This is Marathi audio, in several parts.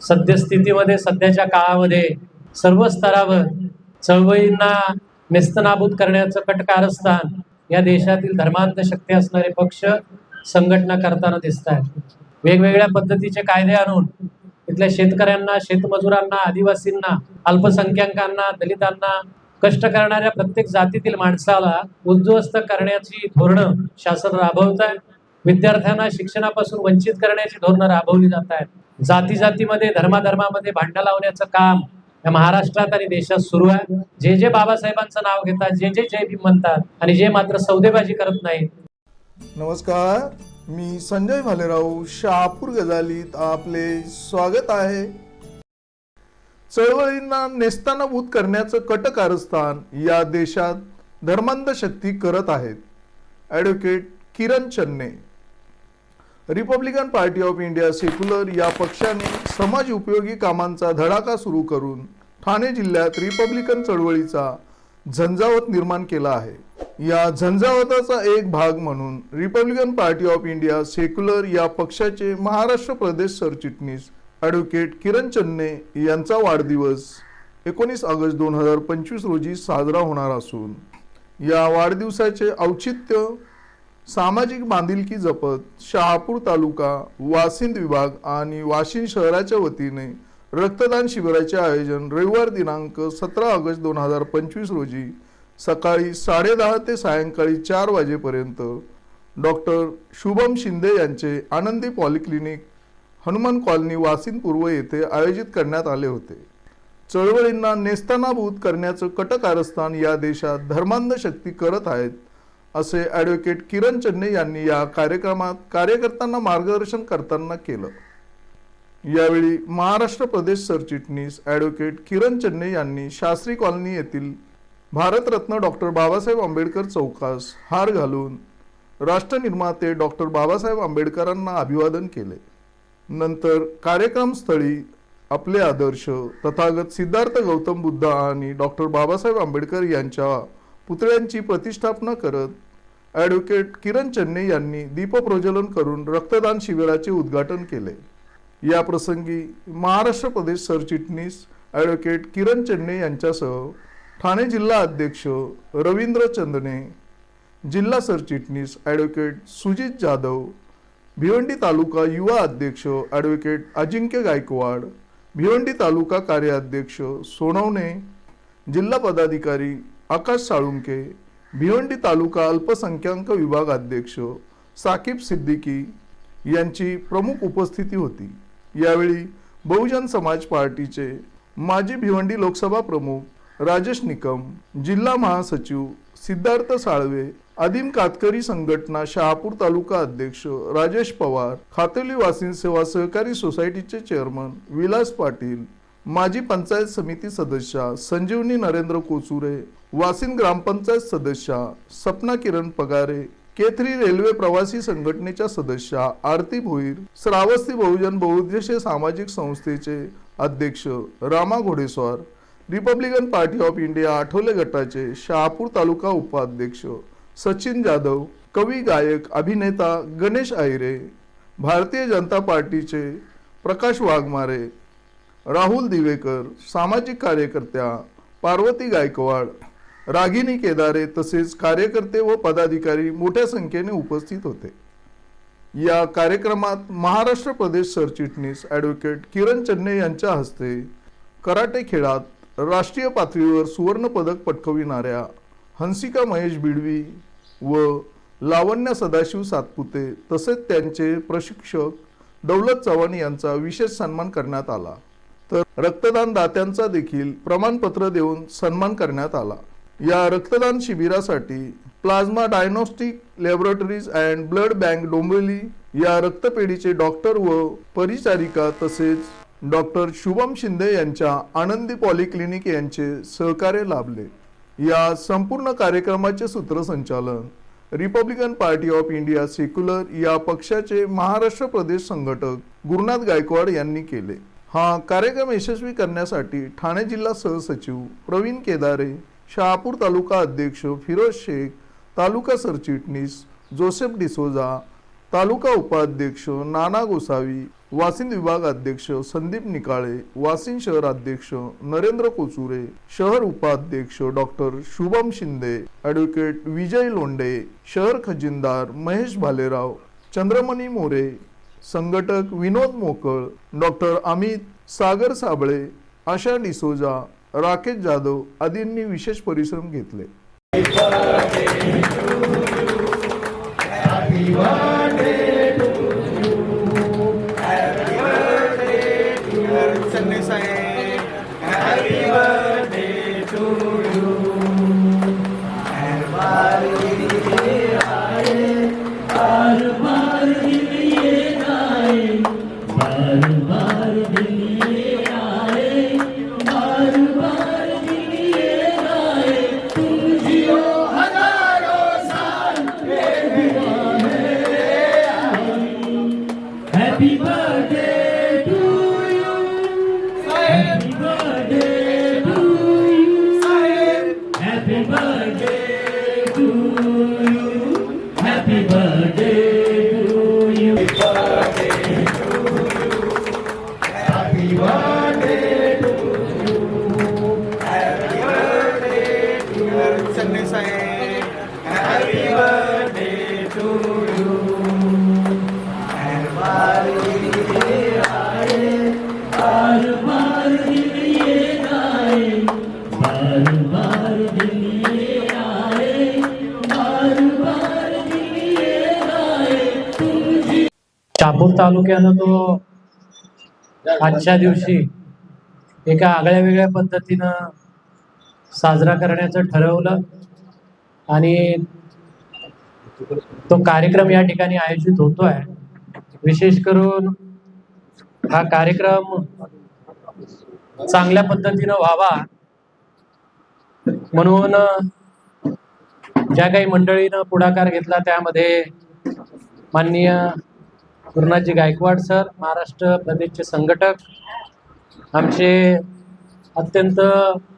सद्यस्थितीमध्ये सध्याच्या काळामध्ये सर्व स्तरावर चळवळींना नेस्तनाबूत करण्याचं कटकारस्थान या देशातील धर्मांत शक्ती असणारे पक्ष संघटना करताना दिसत आहेत वेगवेगळ्या पद्धतीचे कायदे आणून इथल्या शेतकऱ्यांना शेतमजुरांना आदिवासींना अल्पसंख्याकांना दलितांना कष्ट करणाऱ्या प्रत्येक जातीतील माणसाला उद्ध्वस्त करण्याची धोरणं शासन राबवत आहे विद्यार्थ्यांना शिक्षणापासून वंचित करण्याची धोरणं राबवली जात आहेत जाती जातीमध्ये धर्माधर्मामध्ये भांडण लावण्याचं काम या महाराष्ट्रात आणि देशात सुरू आहे. जे जे बाबासाहेबांचं नाव घेतात जे जे जय भीम म्हणतात आणि जे मात्र सौदेबाजी करत नाहीत. नमस्कार मी संजय भालेराव शहापूर गजालीत आपले स्वागत आहे. चळवळींना नेस्तानाभूत करण्याचं कटकारस्थान या देशात धर्मांध शक्ती करत आहेत. Advocate Kiran Channe. Republican party of India secular या पक्षाने समाज उपयोगी कामांचा धडाका सुरू करून ठाणे जिल्ह्यात रिपब्लिकन चळवळीचा झंझावत निर्माण केला आहे. या झंझावताचा एक भाग म्हणून Republican party of India secular या पक्षाचे महाराष्ट्र प्रदेश सरचिटणीस ॲडव्होकेट किरण चन्ने यांचा वाढदिवस एकोणीस ऑगस्ट दोन हजार पंचवीस रोजी साजरा होणार असून या वाढदिवसाचे औचित्य सामाजिक बांधिलकी जपत शहापूर तालुका वासिंद विभाग आणि वाशिंद शहराच्या वतीने रक्तदान शिबिराचे आयोजन रविवार दिनांक सतरा ऑगस्ट दोन हजार पंचवीस रोजी सकाळी साडेदहा ते सायंकाळी चार वाजेपर्यंत डॉक्टर शुभम शिंदे यांचे आनंदी पॉलिक्लिनिक हनुमान कॉलनी वासिंद पूर्व येथे आयोजित करण्यात आले होते. चळवळींना नेस्तानाभूत करण्याचं कटकारस्थान या देशात धर्मांध शक्ती करत आहेत असे ॲडव्होकेट किरण चन्ने यांनी या कार्यक्रमात कार्यकर्त्यांना मार्गदर्शन करताना केलं. यावेळी महाराष्ट्र प्रदेश सरचिटणीस ॲडव्होकेट किरण चन्ने यांनी शास्त्री कॉलनी येथील भारतरत्न डॉक्टर बाबासाहेब आंबेडकर चौकास हार घालून राष्ट्रनिर्माते डॉक्टर बाबासाहेब आंबेडकरांना अभिवादन केले. नंतर कार्यक्रमस्थळी आपले आदर्श तथागत सिद्धार्थ गौतम बुद्ध आणि डॉक्टर बाबासाहेब आंबेडकर यांच्या पुतळ्यांची प्रतिष्ठापना करत ॲडव्होकेट किरण चन्ने यांनी दीपप्रज्वलन करून रक्तदान शिबिराचे उद्घाटन केले. या प्रसंगी महाराष्ट्र प्रदेश सरचिटणीस ॲडव्होकेट किरण चन्ने यांच्यासह ठाणे जिल्हा अध्यक्ष रवींद्र चंदने जिल्हा सरचिटणीस ॲडव्होकेट सुजित जाधव भिवंडी तालुका युवा अध्यक्ष ॲडव्होकेट अजिंक्य गायकवाड भिवंडी तालुका कार्याध्यक्ष सोनवणे जिल्हा पदाधिकारी आकाश साळुंके भिवंडी तालुका अल्पसंख्याक विभाग अध्यक्ष साकीब सिद्दीकी यांची प्रमुख उपस्थिती होती. यावेळी बहुजन समाज पार्टीचे माजी भिवंडी लोकसभा प्रमुख राजेश निकम जिल्हा महासचिव सिद्धार्थ साळवे आदिम कातकरी संघटना शहापूर तालुका अध्यक्ष राजेश पवार खातोली वासिन सेवा सहकारी सोसायटीचे चेअरमन विलास पाटील माजी पंचायत समिती सदस्या संजीवनी नरेंद्र कोचुरे वासिन ग्रामपंचायत सदस्या सपना किरण पगारे केथरी रेल्वे प्रवासी संघटनेच्या सदस्या आरती भोईर श्रावस्ती बहुजन बहुउद्देशीय सामाजिक संस्थेचे अध्यक्ष Rama Ghodeswar Republican party of India Athawale गटाचे शहापूर तालुका उपाध्यक्ष सचिन जाधव कवी गायक अभिनेता गणेश आयरे भारतीय जनता पार्टीचे प्रकाश वाघमारे राहुल दिवेकर सामाजिक कार्यकर्त्या पार्वती गायकवाड रागिनी केदारे तसेच कार्यकर्ते व पदाधिकारी मोठ्या संख्येने उपस्थित होते. या कार्यक्रमात महाराष्ट्र प्रदेश सरचिटणीस ॲडव्होकेट किरण चन्ने यांच्या हस्ते कराटे खेळात राष्ट्रीय पातळीवर सुवर्णपदक पटकविणाऱ्या हंसिका महेश बिडवी व लावण्य सदाशिव सातपुते तसेच त्यांचे प्रशिक्षक दौलत चव्हाण यांचा विशेष सन्मान करण्यात आला. तर रक्तदान दात्यांचा देखील प्रमाणपत्र देऊन सन्मान करण्यात आला. या रक्तदान शिबिरासाठी plasma diagnostic laboratories and blood bank Dombivli या रक्तपेढीचे डॉक्टर व परिचारिका तसेच डॉक्टर शुभम शिंदे यांच्या आनंदी पॉलिक्लिनिक यांचे सहकार्य लाभले. या संपूर्ण कार्यक्रमाचे सूत्रसंचालन Republican party of India secular या पक्षाचे महाराष्ट्र प्रदेश संघटक गुरुनाथ गायकवाड यांनी केले. हा कार्यक्रम यशस्वी करण्यासाठी ठाणे जिल्हा सहसचिव प्रवीण केदारे शहापूर तालुका अध्यक्ष फिरोज शेख तालुका सरचिटणीस जोसेफ डिसोजा तालुका उपाध्यक्ष नाना गोसावी वासिंद विभाग अध्यक्ष संदीप निकाळे वासिंद शहर अध्यक्ष नरेंद्र कोचुरे शहर उपाध्यक्ष डॉक्टर शुभम शिंदे ॲडव्होकेट विजय लोंडे शहर खजिनदार महेश भालेराव चंद्रमणी मोरे संघटक विनोद मोकळ डॉक्टर अमित सागर साबळे आशा डिसोजा राकेश जाधव आदींनी विशेष परिश्रम घेतले. बार तालुक्यानं तो आजच्या दिवशी एका आगळ्या वेगळ्या पद्धतीनं साजरा करण्याचं ठरवलं आणि तो कार्यक्रम या ठिकाणी आयोजित होतोय. विशेष करून हा कार्यक्रम चांगल्या पद्धतीनं व्हावा म्हणून ज्या काही मंडळीनं पुढाकार घेतला त्यामध्ये माननीय गुरुनाथजी गायकवाड सर महाराष्ट्र प्रदेशचे संघटक आमचे अत्यंत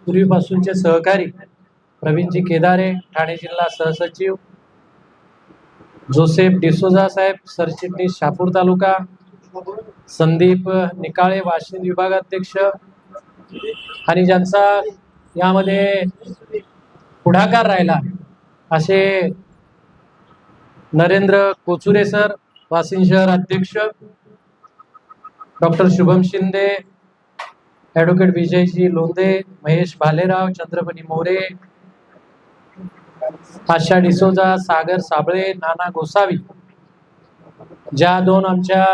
पूर्वीपासूनचे सहकारी प्रवीणजी केदारे ठाणे जिल्हा सहसचिव जोसेफ डिसोजा साहेब सरचिटणीस शापूर तालुका संदीप निकाळे वाशिंद विभागाध्यक्ष आणि ज्यांचा यामध्ये पुढाकार राहिला असे नरेंद्र कोचुरे सर वाशिम शहर अध्यक्ष डॉक्टर शुभम शिंदे ॲडव्होकेट विजयजी लोंदे महेश भालेराव चंद्रमणी मोरे आशा डिसोजा सागर साबळे नाना गोसावी. ज्या दोन आमच्या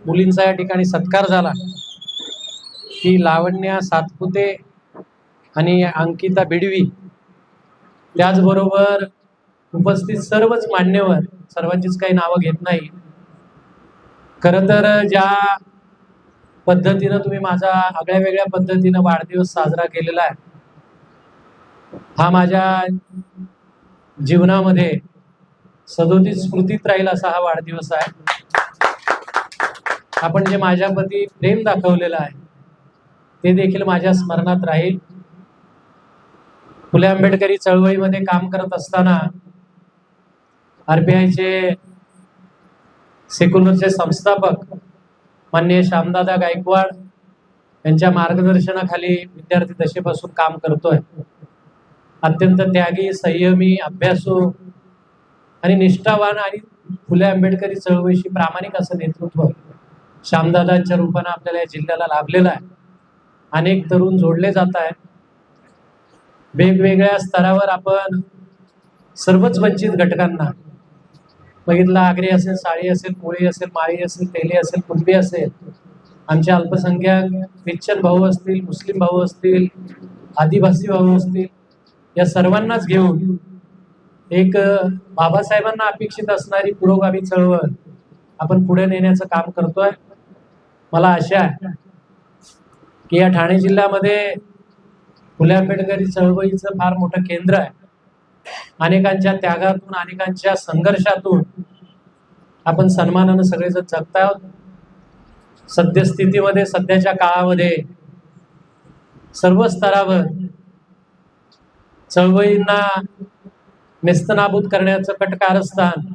मुलींचा या ठिकाणी सत्कार झाला ती लावण्या सातपुते आणि अंकिता बिडवी त्याचबरोबर उपस्थित सर्वच मान्यवर सर्वांचीच काही नावं घेत नाही. खरं तर ज्या पद्धतीनं तुम्ही माझा आगळ्या वेगळ्या पद्धतीनं वाढदिवस साजरा केलेला आहे हा माझ्या जीवनामध्ये सदोदित स्मृतीत राहील असा हा वाढदिवस आहे. आपण जे माझ्याप्रती प्रेम दाखवलेलं आहे ते देखील माझ्या स्मरणात राहील. फुले आंबेडकरी चळवळीमध्ये काम करत असताना आरबीआयचे सेक्युलरचे संस्थापक माननीय श्यामदादा गायकवाड यांच्या मार्गदर्शनाखाली विद्यार्थी दशेपासून काम करतोय. अत्यंत त्यागी संयमी अभ्यासू आणि निष्ठावान आणि फुले आंबेडकरी चळवळीशी प्रामाणिक असं नेतृत्व श्यामदादांच्या रूपानं आपल्याला या जिल्ह्याला लाभलेलं आहे. अनेक तरुण जोडले जात आहेत. वेगवेगळ्या स्तरावर आपण सर्वच वंचित घटकांना बघितलं आगरी असेल साळी असेल कोळी असेल माळी असेल तेली असेल कुणबी असेल आमचे अल्पसंख्याक ख्रिश्चन भाऊ असतील मुस्लिम भाऊ असतील आदिवासी भाऊ असतील या सर्वांनाच घेऊन एक बाबासाहेबांना अपेक्षित असणारी पुरोगामी चळवळ आपण पुढे नेण्याचं काम करतोय. मला आशा आहे की या ठाणे जिल्ह्यामध्ये फुले आंबेडकरी चळवळीचं फार मोठं केंद्र आहे. अनेकांच्या त्यागातून अनेकांच्या संघर्षातून आपण सन्मानानं सगळेजण जगत आहोत. सद्यस्थितीमध्ये सध्याच्या काळामध्ये सर्व स्तरावर चळवळींना नेस्तनाबूत करण्याचं कटकारस्थान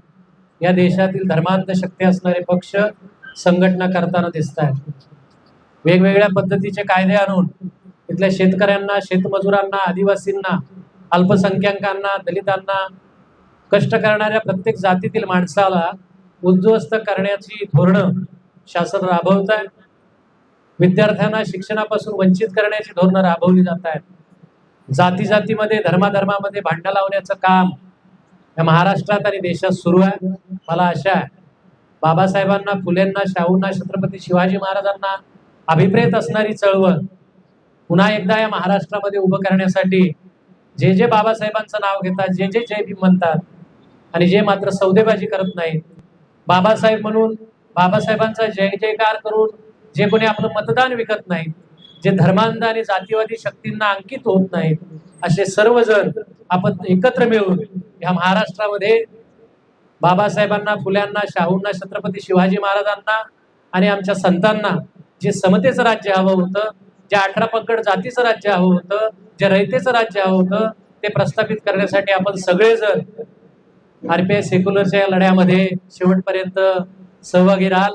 या देशातील धर्मांत शक्ती असणारे पक्ष संघटना करताना दिसत आहेत वेगवेगळ्या पद्धतीचे कायदे आणून तिथल्या शेतकऱ्यांना शेतमजुरांना आदिवासींना अल्पसंख्याकांना दलितांना कष्ट करणाऱ्या प्रत्येक जातीतील माणसाला उद्ध्वस्त करण्याची धोरणं शासन राबवत आहे. विद्यार्थ्यांना शिक्षणापासून वंचित करण्याची धोरणं राबवली जात आहेत. जाती जातीमध्ये धर्माधर्मामध्ये भांडण लावण्याचं काम या महाराष्ट्रात आणि देशात सुरू आहे. मला आशा आहे बाबासाहेबांना फुलेंना शाहूंना छत्रपती शिवाजी महाराजांना अभिप्रेत असणारी चळवळ पुन्हा एकदा या महाराष्ट्रामध्ये उभं करण्यासाठी जे जे बाबासाहेबांचं नाव घेतात जे जे जय भीम म्हणतात आणि जे मात्र सौदेबाजी करत नाहीत बाबासाहेब म्हणून बाबासाहेबांचा जय जयकार करून जे कोणी आपलं मतदान विकत नाहीत जे धर्मांध आणि जातीवादी शक्तींना अंकित होत नाहीत असे सर्वजण आपण एकत्र मिळून ह्या महाराष्ट्रामध्ये बाबासाहेबांना फुल्यांना शाहूंना छत्रपती शिवाजी महाराजांना आणि आमच्या संतांना जे समतेचं राज्य हवं होतं जे अठरा पगड जातीचं राज्य हवं होतं जे रयतेचं राज्य हवं होतं ते प्रस्थापित करण्यासाठी आपण सगळेजण आरपीआय सेक्युलरच्या या लढ्यामध्ये शेवटपर्यंत सहभागी राहाल.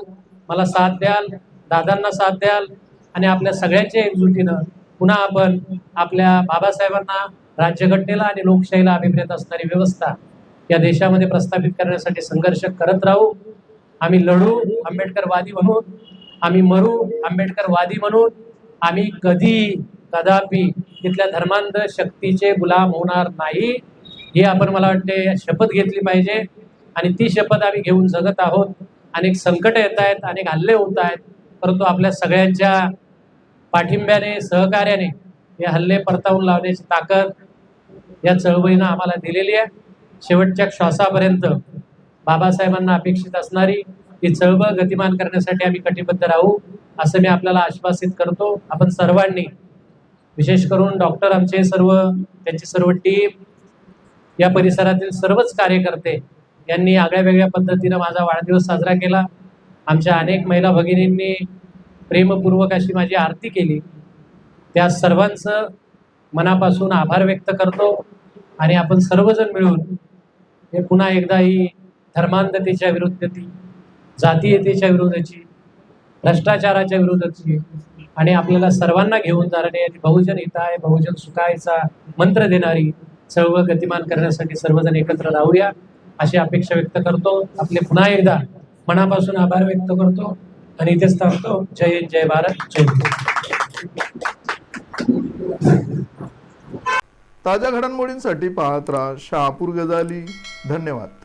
मला साथ द्याल दादांना साथ द्याल आणि आपल्या सगळ्यांच्या एकजुटीनं पुन्हा आपण आपल्या बाबासाहेबांना राज्यघटनेला आणि लोकशाहीला अभिप्रेत असणारी व्यवस्था या देशामध्ये प्रस्थापित करण्यासाठी संघर्ष करत राहू. आम्ही लढू आंबेडकरवादी म्हणून. आम्ही मरू आंबेडकरवादी म्हणून. आम्ही कधी कदापि तिथल्या धर्मांध शक्तीचे गुलाम होणार नाही. हे आपण मला वाटते शपथ घेतली पाहिजे. आणि ती शपथ आम्ही घेऊन जगत आहोत. अनेक संकट येत आहेत अनेक हल्ले होत आहेत. परंतु आपल्या सगळ्यांच्या पाठिंब्याने सहकार्याने हे हल्ले परतावून लावण्याची ताकद या चळवळीनं आम्हाला दिलेली आहे. शेवटच्या श्वासापर्यंत बाबासाहेबांना अपेक्षित असणारी ही चळवळ गतिमान करण्यासाठी आम्ही कटिबद्ध राहू असं मी आपल्याला आश्वासित करतो. आपण सर्वांनी विशेष करून डॉक्टर आमचे सर्व त्यांची सर्व टीम या परिसरातील सर्वच कार्यकर्ते यांनी आगळ्या वेगळ्या पद्धतीनं माझा वाढदिवस साजरा केला. आमच्या अनेक महिला भगिनींनी प्रेमपूर्वक अशी माझी आरती केली. त्या सर्वांचं मनापासून आभार व्यक्त करतो आणि आपण सर्वजण मिळून हे पुन्हा एकदा ही धर्मांधतेच्या विरुद्धची जातीयतेच्या विरोधाची भ्रष्टाचाराच्या विरोधाची आणि आपल्याला सर्वांना घेऊन जाणारी आणि बहुजन हिताय बहुजन सुखायचा मंत्र देणारी चळवळ गतिमान करण्यासाठी सर्वजण एकत्र राहूया अशी अपेक्षा व्यक्त करतो. आपले पुन्हा एकदा मनापासून आभार व्यक्त करतो आणि इथेच थांबतो. जय हिंद जय भारत जय ताज्या घडामोडींसाठी पाहत राहा शहापूर गजाली. धन्यवाद.